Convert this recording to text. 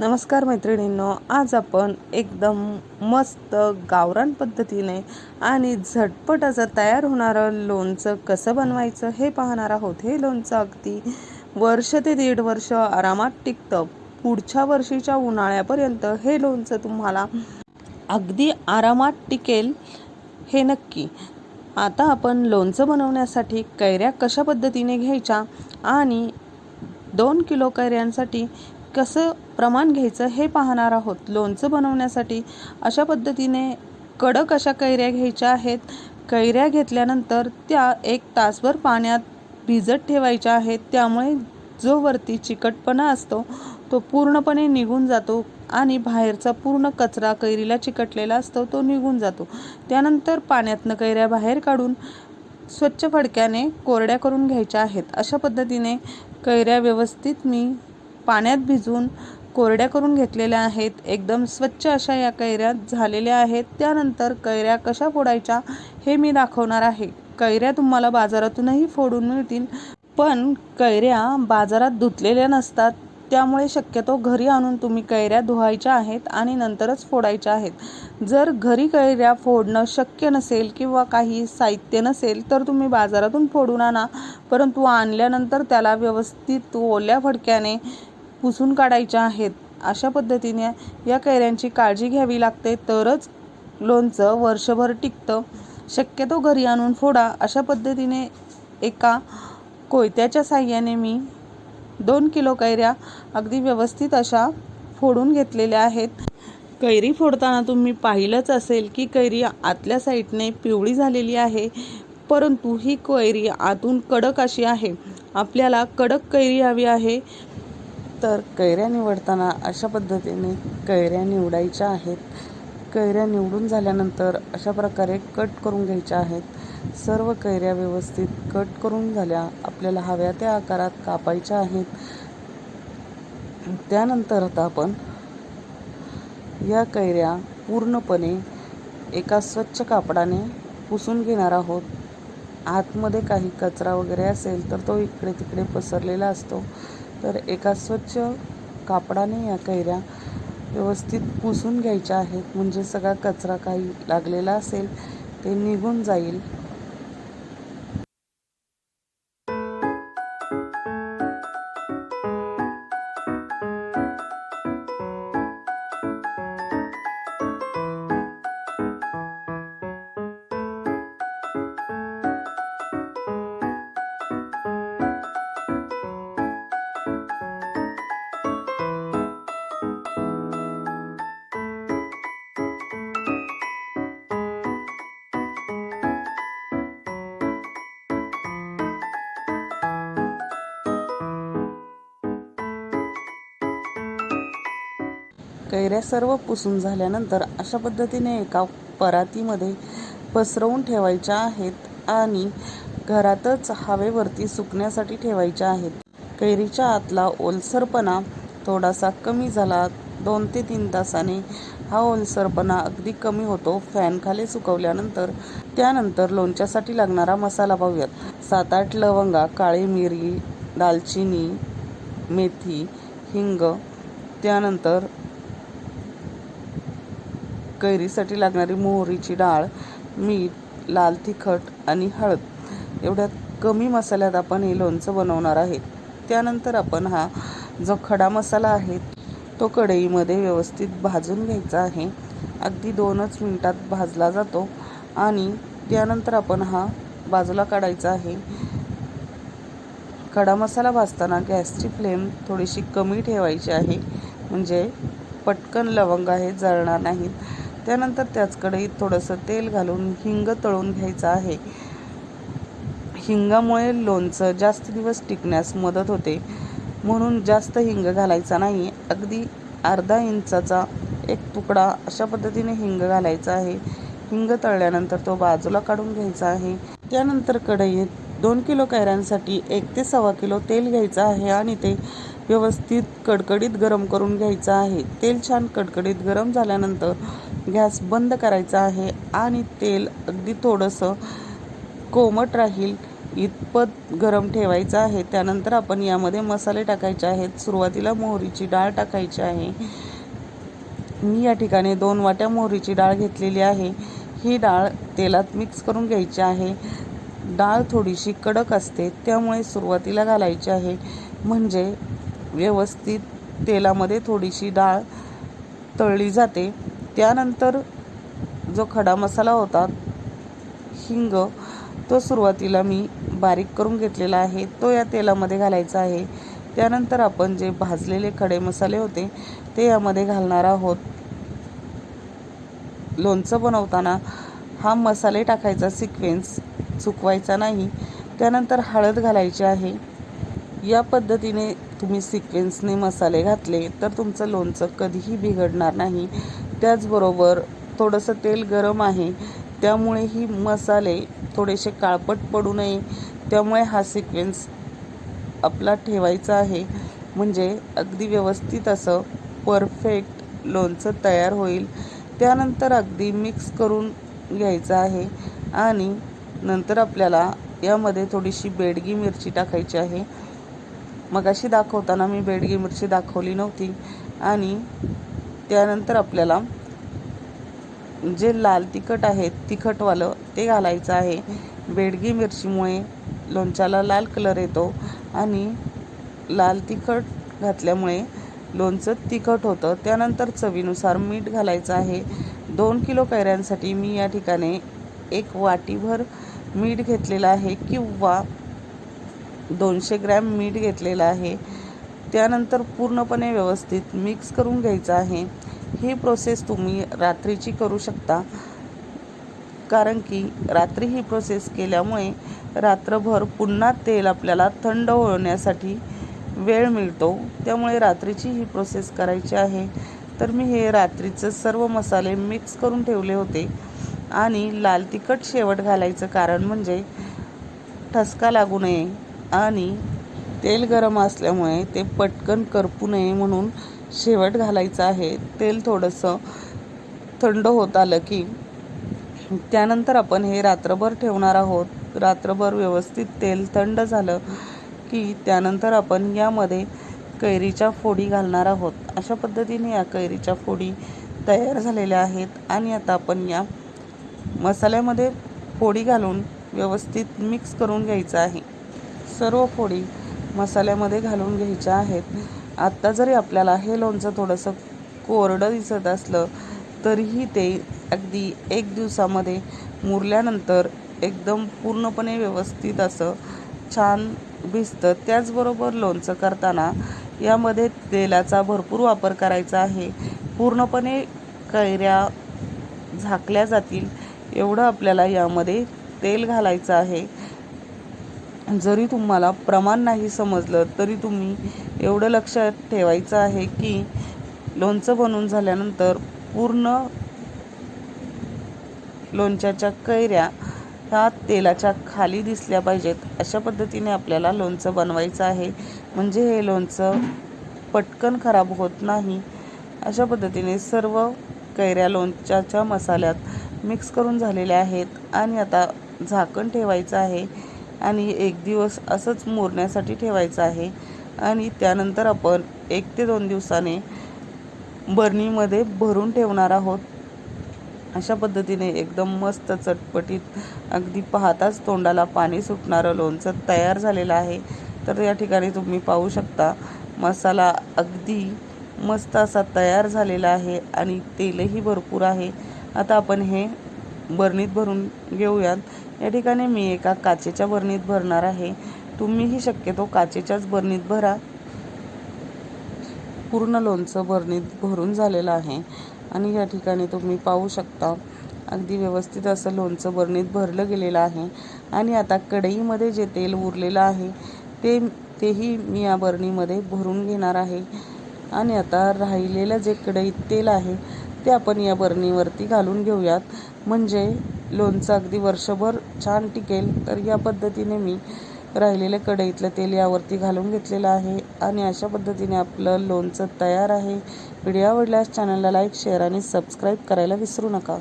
नमस्कार मैत्रिणींनो आज आपण एकदम मस्त गावरान पद्धतीने आणि झटपट असं तयार होणारं लोणचं कसं बनवायचं हे पाहणार आहोत. हे लोणचं अगदी वर्ष ते दीड वर्ष आरामात टिकतं. पुढच्या वर्षीच्या उन्हाळ्यापर्यंत हे लोणचं तुम्हाला अगदी आरामात टिकेल हे नक्की. आता आपण लोणचं बनवण्यासाठी कैऱ्या कशा पद्धतीने घ्यायच्या आणि दोन किलो कैऱ्यांसाठी कसं प्रमाण घ्यायचं हे पाहणार आहोत. लोणचं बनवण्यासाठी अशा पद्धतीने कडक अशा कैऱ्या घ्यायच्या आहेत. कैऱ्या घेतल्यानंतर त्या एक तासभर पाण्यात भिजत ठेवायच्या आहेत. त्यामुळे जो वरती चिकटपणा असतो तो पूर्णपणे निघून जातो आणि बाहेरचा पूर्ण कचरा कैरीला चिकटलेला असतो तो निघून जातो. त्यानंतर पाण्यातनं कैऱ्या बाहेर काढून स्वच्छ फडक्याने कोरड्या करून घ्यायच्या आहेत. अशा पद्धतीने कैऱ्या व्यवस्थित मी पाण्यात भिजून कोरड्या करून घेतलेल्या आहेत. एकदम स्वच्छ अशा या कैऱ्या झालेल्या आहेत. त्यानंतर कैऱ्या कशा फोडायच्या हे मी दाखवणार आहे. कैऱ्या तुम्हाला बाजारातूनही फोडून मिळतील पण कैऱ्या बाजारात धुतलेल्या नसतात. त्यामुळे शक्यतो घरी आणून तुम्ही कैऱ्या धुवायच्या आहेत आणि नंतरच फोडायच्या आहेत. जर घरी कैऱ्या फोडणं शक्य नसेल किंवा काही साहित्य नसेल तर तुम्ही बाजारातून फोडून आणा. परंतु आणल्यानंतर त्याला व्यवस्थित ओल्या फडक्याने पुसून काढायच्या आहेत. अशा पद्धतीने या कैऱ्यांची काळजी घ्यावी लागते. तरच लोणचं वर्षभर टिकतं. शक्यतो घरी आणून फोडा. अशा पद्धतीने एका कोयत्याच्या साह्याने मी दोन किलो कैऱ्या अगदी व्यवस्थित अशा फोडून घेतलेल्या आहेत. कैरी फोडताना तुम्ही पाहिलंच असेल की कैरी आतल्या साईडने पिवळी झालेली आहे. परंतु ही कैरी आतून कडक अशी आहे. आपल्याला कडक कैरी हवी आहे. तर कैऱ्या निवडताना अशा पद्धतीने कैऱ्या निवडायच्या आहेत. कैऱ्या निवडून झाल्यानंतर अशा प्रकारे कट करून घ्यायच्या आहेत. सर्व कैऱ्या व्यवस्थित कट करून झाल्या आपल्याला हव्या त्या आकारात कापायच्या आहेत. त्यानंतर आता आपण या कैऱ्या पूर्णपणे एका स्वच्छ कापडाने पुसून घेणार आहोत. आतमध्ये काही कचरा वगैरे असेल तर तो इकडे तिकडे पसरलेला असतो. तर एका स्वच्छ कापडाने या कैऱ्या व्यवस्थित पुसून घ्यायच्या आहेत. म्हणजे सगळा कचरा काही लागलेला असेल ते निघून जाईल. कैऱ्या सर्व पुसून झाल्यानंतर अशा पद्धतीने एका परातीमध्ये पसरवून ठेवायच्या आहेत आणि घरातच हवेवरती सुकण्यासाठी ठेवायच्या आहेत. कैरीच्या आतला ओलसरपणा थोडासा कमी झाला. दोन ते तीन तासाने हा ओलसरपणा अगदी कमी होतो. फॅनखाली सुकवल्यानंतर त्यानंतर लोणच्यासाठी लागणारा मसाला पाहूयात. सात आठ लवंगा काळी मिरी दालचिनी मेथी हिंग त्यानंतर कैरीसाठी लागणारी मोहरीची डाळ मीठ लाल तिखट आणि हळद एवढ्या कमी मसाल्यात आपण हे लोणचं बनवणार आहे त्यानंतर आपण हा जो खडा मसाला आहे तो कढईमध्ये व्यवस्थित भाजून घ्यायचा आहे. अगदी दोनच मिनटात भाजला जातो आणि त्यानंतर आपण हा बाजूला काढायचा आहे. खडा मसाला भाजताना गॅसची फ्लेम थोडीशी कमी ठेवायची आहे. म्हणजे पटकन लवंग आहे जळणार नाहीत. त्यानंतर त्याच कढईत थोडंसं तेल घालून हिंग तळून घ्यायचं आहे. हिंगामुळे लोणचं जास्त दिवस टिकण्यास मदत होते. म्हणून जास्त हिंग घालायचा नाही अगदी अर्धा इंचाचा एक तुकडा अशा पद्धतीने हिंग घालायचा आहे. हिंग तळल्यानंतर तो बाजूला काढून घ्यायचा आहे. त्यानंतर कढईत दोन किलो कैऱ्यांसाठी एक ते सव्वा किलो तेल घ्यायचं आहे आणि ते व्यवस्थित कडकडीत गरम करून घ्यायचं आहे. तेल छान कडकडीत गरम झाल्यानंतर गॅस बंद करायचा आहे आणि तेल अगदी थोडंसं कोमट राहील इतपत गरम ठेवायचं आहे. त्यानंतर आपण यामध्ये मसाले टाकायचे आहेत. सुरुवातीला मोहरीची डाळ टाकायची आहे. मी या ठिकाणी दोन वाट्या मोहरीची डाळ घेतलेली आहे. ही डाळ तेलात मिक्स करून घ्यायची आहे. डाळ थोडीशी कडक असते त्यामुळे सुरुवातीला घालायची आहे. म्हणजे व्यवस्थित तेलामध्ये थोडीशी डाळ तळली जाते. त्यानंतर जो खडा मसाला होता हिंग तो सुरुवातीला मी बारीक करून घेतलेला आहे. तो या तेलामध्ये घालायचा आहे. त्यानंतर आपण जे भाजलेले खडे मसाले होते ते यामध्ये घालणार आहोत. लोणचं बनवताना हा मसाले टाकायचा सिक्वेन्स. चुकवायचा नाही. त्यानंतर हळद घालायची आहे. या पद्धतीने तुम्ही सिक्वेन्सने मसाले घातले तर तुमचं लोणचं कधीही बिघडणार नाही. त्याचबरोबर थोडंसं तेल गरम आहे. त्यामुळेही मसाले थोडेसे काळपट पडू नये. त्यामुळे हा सिक्वेन्स आपला ठेवायचा आहे. म्हणजे अगदी व्यवस्थित असं परफेक्ट लोणचं तयार होईल. त्यानंतर अगदी मिक्स करून घ्यायचं आहे. आणि नंतर आपल्याला यामध्ये थोडीशी बेडगी मिरची टाकायची आहे. मग अशी दाखवताना मी बेडगी मिरची दाखवली नव्हती. आणि त्यानंतर आपल्याला जे लाल तिखट आहे तिखटवालं ते घालायचं आहे. बेडगी मिरचीमुळे लोणच्याला लाल कलर येतो आणि लाल तिखट घातल्यामुळे लोणचं तिखट होतं. त्यानंतर चवीनुसार मीठ घालायचं आहे. दोन किलो कैऱ्यांसाठी मी या ठिकाणी एक वाटीभर मीठ घेतलेलं आहे किंवा दोनशे ग्रॅम मीठ घेतलेलं आहे. त्यानंतर पूर्णपणे व्यवस्थित मिक्स करून घ्यायचं आहे. ही प्रोसेस तुम्ही रात्रीची करू शकता. कारण की रात्री ही प्रोसेस केल्यामुळे रात्रभर पुन्हा तेल आपल्याला थंड होण्यासाठी वेळ मिळतो. त्यामुळे रात्रीची ही प्रोसेस करायची आहे. तर मी हे रात्रीचं सर्व मसाले मिक्स करून ठेवले होते. आणि लाल तिखट शेवट घालायचं कारण म्हणजे ठसका लागू नये आणि तेल गरम असल्यामुळे ते पटकन करपू नये म्हणून शेवट घालायचं आहे. तेल थोडंसं थंड होत आलं की त्यानंतर आपण हे रात्रभर ठेवणार आहोत. रात्रभर व्यवस्थित तेल थंड झालं की त्यानंतर आपण यामध्ये कैरीच्या फोडी घालणार आहोत. अशा पद्धतीने या कैरीच्या फोडी तयार झालेल्या आहेत आणि आता आपण या मसाल्यामध्ये फोडी घालून व्यवस्थित मिक्स करून घ्यायचं आहे. सर्व फोडी मसाल्यामध्ये घालून घ्यायच्या आहेत. आत्ता जरी आपल्याला हे लोणचं थोडंसं कोरडं दिसत असलं तरीही ते अगदी एक दिवसामध्ये मुरल्यानंतर एकदम पूर्णपणे व्यवस्थित असं छान भिजतं. त्याचबरोबर लोणचं करताना यामध्ये तेलाचा भरपूर वापर करायचा आहे. पूर्णपणे कैऱ्या झाकल्या जातील. एवढं आपल्याला यामध्ये तेल घालायचं आहे. जरी तुम्हाला प्रमाण नाही समजलं तरी तुम्ही एवढं लक्षात ठेवायचं आहे की लोणचं बनवून झाल्यानंतर पूर्ण लोणच्याच्या कैऱ्या ह्या तेलाच्या खाली दिसल्या पाहिजेत. अशा पद्धतीने आपल्याला लोणचं बनवायचं आहे. म्हणजे हे लोणचं पटकन खराब होत नाही. अशा पद्धतीने सर्व कैऱ्या लोणच्याच्या मसाल्यात मिक्स करून झालेले आहेत आणि आता झाकण ठेवायचं आहे आणि एक दिवस असंच मोरण्यासाठी ठेवायचं आहे. आणि त्यानंतर आपण एक ते दोन दिवसाने बर्नीमध्ये भरून ठेवणार आहोत. अशा पद्धतीने एकदम मस्त चटपटीत अगदी पाहताच तोंडाला पाणी सुटणारं लोणचं तयार झालेलं आहे. तर या ठिकाणी तुम्ही पाहू शकता मसाला अगदी मस्त असा तयार झालेला आहे आणि तेलही भरपूर आहे. आता आपण हे बर्नीत भरून घेऊयात. या ठिकाणी मी एका काचेच्या बरणीत भरणार आहे. तुम्हीही शक्यतो काचेच्याच बरणीत भरा. पूर्ण लोणचं बरणीत भरून झालेलं आहे. आणि या ठिकाणी तुम्ही पाहू शकता अगदी व्यवस्थित असं लोणचं बरणीत भरलं गेलेलं आहे. आणि आता कढईमध्ये जे तेल उरलेलं आहे ते तेही मी या बरणीमध्ये भरून घेणार आहे. आणि आता राहिलेलं जे कढईत तेल आहे ते आपण या बरणीवरती घालून घेऊयात. म्हणजे लोणचं अगदी वर्षभर छान टिकेल. तर या पद्धतीने मी राहिलेलं कढईतलं तेल यावरती घालून घेतलेलं आहे. आणि अशा पद्धतीने आपलं लोणचं तयार आहे. व्हिडिओ आवडल्यास चॅनलला लाईक शेअर आणि सबस्क्राईब करायला विसरू नका.